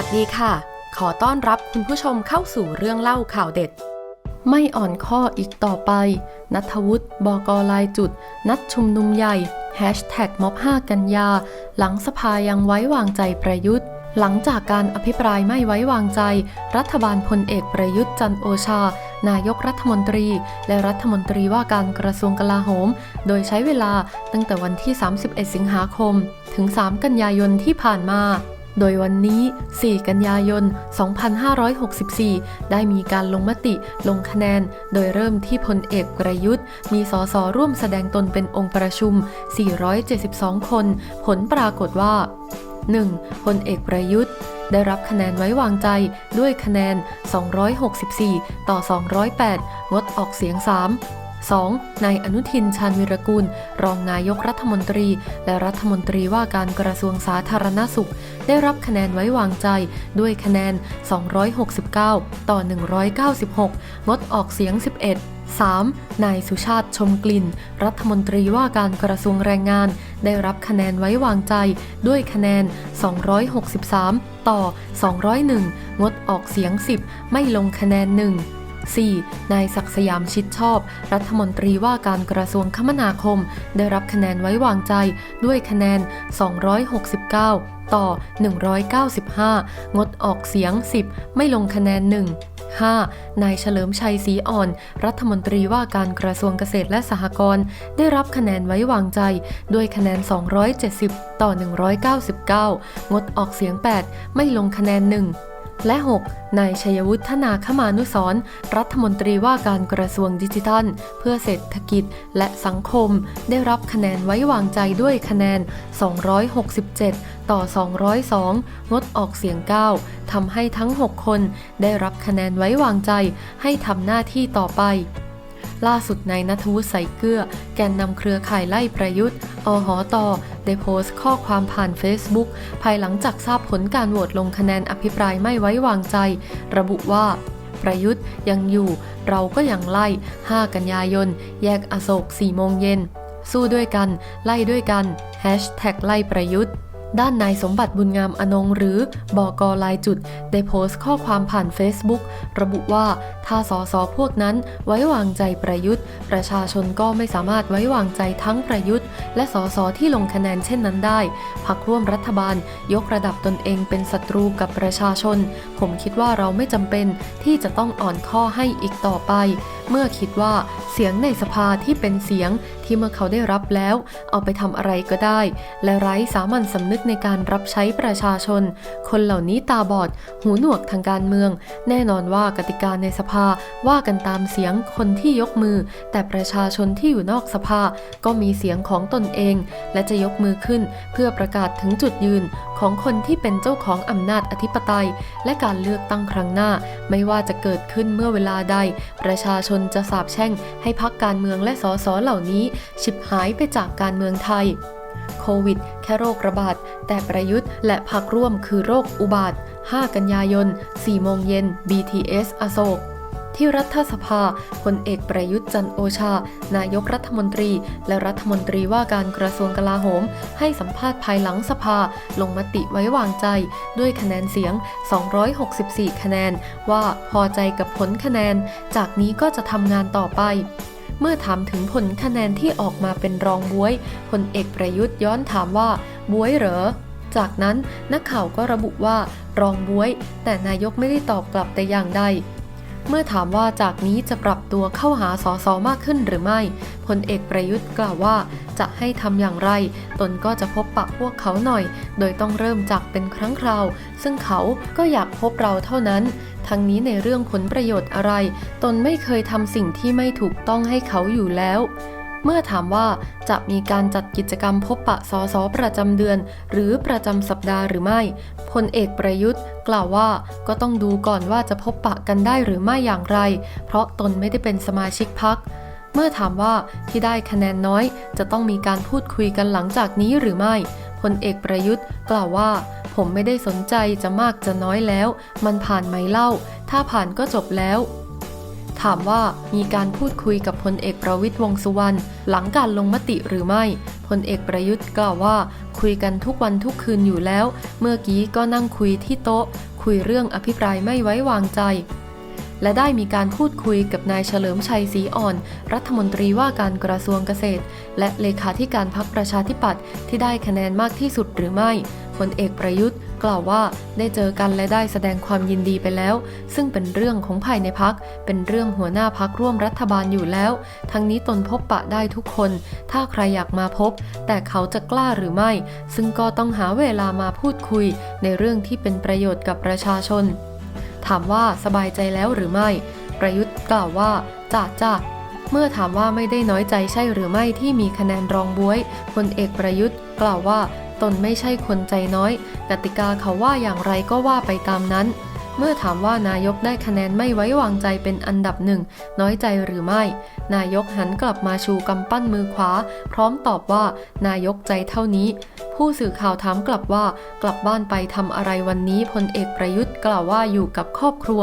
วัสดีค่ะ ขอต้อนรับคุณผู้ชมเข้าสู่เรื่องเล่าข่าวเด็ด ไม่อ่อนข้ออีกต่อไป นัทวุฒิบกลายจุด นัดชุมนุมใหญ่แฮชแท็กม็อบ5กันยา หลังสภายังไว้วางใจประยุทธ์ หลังจากการอภิปรายไม่ไว้วางใจ รัฐบาลพลเอกประยุทธ์จันโอชา นายกรัฐมนตรี และรัฐมนตรีว่าการกระทรวงกลาโหม โดยใช้เวลาตั้งแต่วันที่ 31 สิงหาคม ถึง 3 กันยายนที่ผ่านมา โดยวันนี้ 4 กันยายน 2564 ได้มีการลงมติลงคะแนน โดยเริ่มที่พลเอกประยุทธ์ มีสสร่วมแสดงตนเป็นองค์ประชุม 472 คน ผลปรากฏว่า 1. พลเอกประยุทธ์ได้รับคะแนนไว้วางใจด้วยคะแนน 264 ต่อ 208 งดออกเสียง 3 2. นายอนุทินชาญวิรกูลรองนายกรัฐมนตรี และรัฐมนตรีว่าการกระทรวงสาธารณสุข ได้รับคะแนนไว้วางใจ ด้วยคะแนน 269 ต่อ 196 งดออกเสียง 11 3. นายสุชาติชมกลิ่น รัฐมนตรีว่าการกระทรวงแรงงาน ได้รับคะแนนไว้วางใจ ด้วยคะแนน 263 ต่อ 201 งดออกเสียง 10 ไม่ลงคะแนน 1 4. นายศักสยามชิดชอบ รัฐมนตรีว่าการกระทรวงคมนาคม ได้รับคะแนนไว้วางใจด้วยคะแนน 269 ต่อ 195 งดออกเสียง 10 ไม่ลงคะแนน 1 5. นายเฉลิมชัยศรีอ่อน รัฐมนตรีว่าการกระทรวงเกษตรและสหกรณ์ได้รับคะแนนไว้วางใจ ด้วยคะแนน 270 ต่อ 199 งดออกเสียง 8 ไม่ลงคะแนน 1 และ 6. นายชัยวุฒนาคมานุสรรัฐมนตรีว่าการกระทรวงดิจิทัล เพื่อเศรษฐกิจและสังคม ได้รับคะแนนไว้วางใจด้วยคะแนน 267 ต่อ 202 งดออกเสียง 9ทำให้ทั้ง 6 คน ได้รับคะแนนไว้วางใจให้ทำหน้าที่ต่อไป ล่าสุดนายนัทวุฒิใสเกลือ แกนนำเครือข่ายไล่ประยุทธ์ อหอตอได้โพสต์ข้อความผ่าน Facebook ภายหลังจากทราบผลการโหวตลงคะแนนอภิปรายไม่ไว้วางใจ ระบุว่า ประยุทธ์ยังอยู่เราก็ยังไล่ 5 กันยายน แยกอโศก4โมงเย็น สู้ด้วยกัน ไล่ด้วยกันแฮชแท็กไล่ประยุทธ์ ด้านนายสมบัติบุญงามอนงหรือบอกลายจุด ได้โพสต์ข้อความผ่าน Facebook ระบุว่าถ้าสอสอพวกนั้นไว้วางใจประยุทธ์ ประชาชนก็ไม่สามารถไว้วางใจทั้งประยุทธ์ และสอสอที่ลงคะแนนเช่นนั้นได้พักร่วมรัฐบาล ยกระดับตนเองเป็นศัตรูกับประชาชน ผมคิดว่าเราไม่จำเป็นที่จะต้องอ่อนข้อให้อีกต่อไป เมื่อคิดว่าเสียงในสภาที่เป็นเสียงที่เมื่อเขาได้รับแล้ว เอาไปทำอะไรก็ได้ และไร้สามัญสำนึกในการรับใช้ประชาชน คนเหล่านี้ตาบอด หูหนวกทางการเมือง แน่นอนว่ากติกาในสภาว่ากันตามเสียงคนที่ยกมือ แต่ประชาชนที่อยู่นอกสภาก็มีเสียงของตนเอง และจะยกมือขึ้น เพื่อประกาศถึงจุดยืนของคนที่เป็นเจ้าของอำนาจอธิปไตย และการเลือกตั้งครั้งหน้า ไม่ว่าจะเกิดขึ้นเมื่อเวลาใด ประชาชนจะสาบแช่งให้พักการเมืองและสสเหล่านี้ฉิบหายไปจากการเมืองไทย โควิด แค่โรคระบาด แต่ประยุทธ์และพักร่วมคือโรคอุบาท 5 กันยายน 4 โมงเย็น BTS อโศก ที่รัฐสภาพลเอกประยุทธ์จันโอชา นายกรัฐมนตรี และรัฐมนตรีว่าการกระทรวงกลาโหม ให้สัมภาษณ์ภายหลังสภา ลงมติไว้วางใจ ด้วยคะแนนเสียง 264 คะแนน ว่าพอใจกับผลคะแนน จากนี้ก็จะทำงานต่อไปเมื่อถามถึงผลคะแนนที่ออกมาเป็นรองบวย พลเอกประยุทธ์ย้อนถามว่าบวยเหรอ จากนั้นนักข่าวก็ระบุว่ารองบวย แต่นายกไม่ได้ตอบกลับแต่อย่างใด เมื่อถามว่าจากนี้จะปรับตัวเข้าหาสอสอมากขึ้นหรือไม่พลเอกประยุทธ์กล่าวว่าจะให้ทำอย่างไร ตนก็จะพบปะพวกเขาหน่อย โดยต้องเริ่มจากเป็นครั้งคราว ซึ่งเขาก็อยากพบเราเท่านั้น ทั้งนี้ในเรื่องผลประโยชน์อะไร ตนไม่เคยทำสิ่งที่ไม่ถูกต้องให้เขาอยู่แล้ว เมื่อถามว่าจะมีการจัดกิจกรรมพบปะสสประจำเดือน หรือประจำสัปดาห์หรือไม่พลเอกประยุทธ์ กล่าวว่าก็ต้องดูก่อนว่าจะพบปะกันได้หรือไม่อย่างไร เพราะตนไม่ได้เป็นสมาชิกพักเมื่อถามว่าที่ได้คะแนนน้อย จะต้องมีการพูดคุยกันหลังจากนี้หรือไม่พลเอกประยุทธ์ กล่าวว่า ผมไม่ได้สนใจจะมากจะน้อยแล้ว มันผ่านไหมเล่า ถ้าผ่านก็จบแล้ว ถามว่ามีการพูดคุยกับพลเอกประวิตยวงษ์สุวรรณหลังการลงมติหรือไม่พพลเอกประยุทธ์กล่าวว่า คุยกันทุกวันทุกคืนอยู่แล้ว เมื่อกี้ก็นั่งคุยที่โต๊ะ คุยเรื่องอภิปรายไม่ไว้วางใจ และได้มีการพูดคุยกับนายเฉลิมชัยศรีอ่อน รัฐมนตรีว่าการกระทรวงเกษตร และเลขาธิการพรรคประชาธิปัตย์ที่ได้คะแนนมากที่สุดหรือไม่ พลเอกประยุทธ์ กล่าวว่าได้เจอกันและได้แสดงความยินดีไปแล้ว ซึ่งเป็นเรื่องของภายในพัก เป็นเรื่องหัวหน้าพักร่วมรัฐบาลอยู่แล้ว ทั้งนี้ตนพบปะได้ทุกคน ถ้าใครอยากมาพบ แต่เขาจะกล้าหรือไม่ ซึ่งก็ต้องหาเวลามาพูดคุย ในเรื่องที่เป็นประโยชน์กับประชาชน ถามว่าสบายใจแล้วหรือไม่ ประยุทธ์กล่าวว่าจ้าจ้าเมื่อถามว่าไม่ได้น้อยใจใช่หรือไม่ที่มีคะแนนรองบวยพลเอกประยุทธ์ กล่าวว่า ตนไม่ใช่คนใจน้อย กติกาเขาว่าอย่างไรก็ว่าไปตามนั้น เมื่อถามว่านายกได้คะแนนไม่ไว้วางใจเป็นอันดับหนึ่ง น้อยใจหรือไม่ นายกหันกลับมาชูกำปั้นมือขวา พร้อมตอบว่า นายกใจเท่านี้ ผู้สื่อข่าวถามกลับว่า กลับบ้านไปทำอะไรวันนี้พลเอกประยุทธ์กล่าวว่าอยู่กับครอบครัว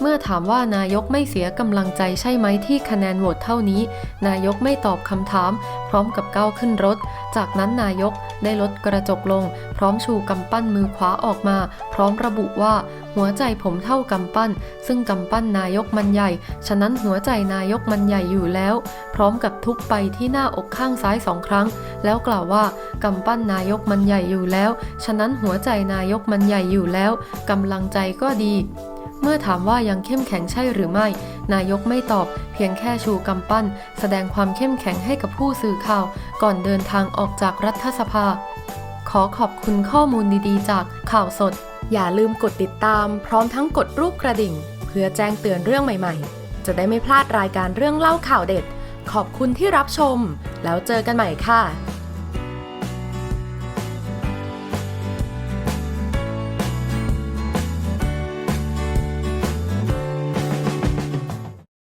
เมื่อถามว่านายกไม่เสียกำลังใจใช่ไหมที่คะแนนโหวตเท่านี้ นายกไม่ตอบคำถาม พร้อมกับก้าวขึ้นรถ จากนั้นนายกได้ลดกระจกลง พร้อมชูกำปั้นมือขวาออกมา พร้อมระบุว่า หัวใจผมเท่ากำปั้น ซึ่งกำปั้นนายกมันใหญ่ ฉะนั้นหัวใจนายกมันใหญ่อยู่แล้ว พร้อมกับทุบไปที่หน้าอกข้างซ้ายสองครั้ง แล้วกล่าวว่ากำปั้นนายกมันใหญ่อยู่แล้ว ฉะนั้นหัวใจนายกมันใหญ่อยู่แล้วกำลังใจก็ดี เมื่อถามว่ายังเข้มแข็งใช่หรือไม่ นายกไม่ตอบ เพียงแค่ชูกำปั้น แสดงความเข้มแข็งให้กับผู้สื่อข่าว ก่อนเดินทางออกจากรัฐสภา ขอขอบคุณข้อมูลดีๆ จากข่าวสด อย่าลืมกดติดตาม พร้อมทั้งกดรูปกระดิ่ง เพื่อแจ้งเตือนเรื่องใหม่ๆ จะได้ไม่พลาดรายการเรื่องเล่าข่าวเด็ด ขอบคุณที่รับชม แล้วเจอกันใหม่ค่ะ